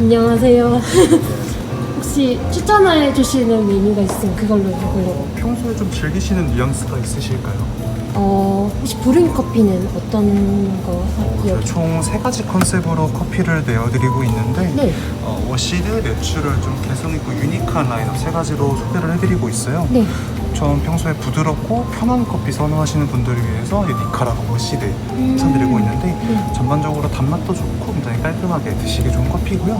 안녕하세요. 혹시 추천해 주시는 메뉴가 있으면 그걸로 해보려고. 평소에 좀 즐기시는 뉘앙스가 있으실까요? 어, 혹시 브링 커피는 어떤 거 하요? 총 세 가지 컨셉으로 커피를 내어드리고 있는데 네. 어, 워시드, 내추럴 좀 개성 있고 유니크한 라인업 세 가지로 소개를 해드리고 있어요. 네. 전 평소에 부드럽고 편한 커피 선호하시는 분들을 위해서 이 니카라고 워시드 추천드리고 있는데 네. 전반적으로 단맛도 좋고 굉장히 깔끔하게 드시기 좋은 커피고요.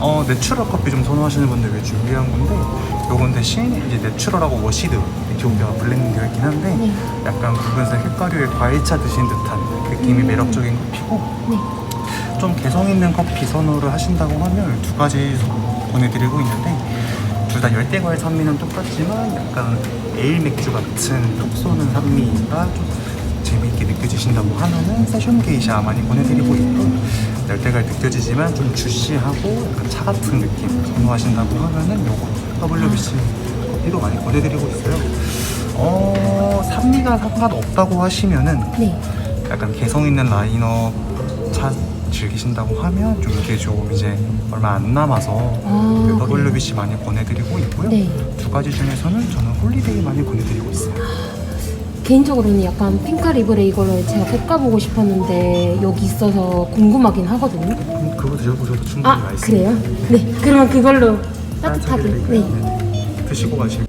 어, 내추럴 커피 좀 선호하시는 분들 위해 준비한 건데 요건 대신 이제 내추럴하고 워시드 에티오피아가 블렌딩 되어 있긴 한데 네. 약간 붉은색 햇가류에 과일차 드신 듯한 느낌이 음. 매력적인 커피고 네. 좀 개성 있는 커피 선호를 하신다고 하면 두 가지 보내드리고 있는데 둘 다 열대과일 산미는 똑같지만 약간 에일 맥주 같은 톡 쏘는 산미가 좀 재미있게 느껴지신다고 하면은 세션 게이샤 많이 보내드리고 있고 열대과일 느껴지지만 좀 주시하고 약간 차 같은 느낌 선호하신다고 하면은 요거 WBC 커피도 많이 보내드리고 있어요. 어 산미가 상관없다고 하시면은 네. 약간 개성 있는 라이너 차 즐기신다고 하면 좀 이게 좀 이제 얼마 안 남아서 아, 그 WBC 많이 보내드리고 있고요. 네. 두 가지 중에서는 저는 홀리데이 많이 보내드리고 있어요. 개인적으로는 약간 핑카 리브레 이거를 제가 볶아보고 싶었는데 여기 있어서 궁금하긴 하거든요. 그럼 그거 드셔보셔도 충분히 아, 맛있어요. 그래요? 네. 그러면 그걸로 따뜻하게. 네. 네. 드시고 가실게요.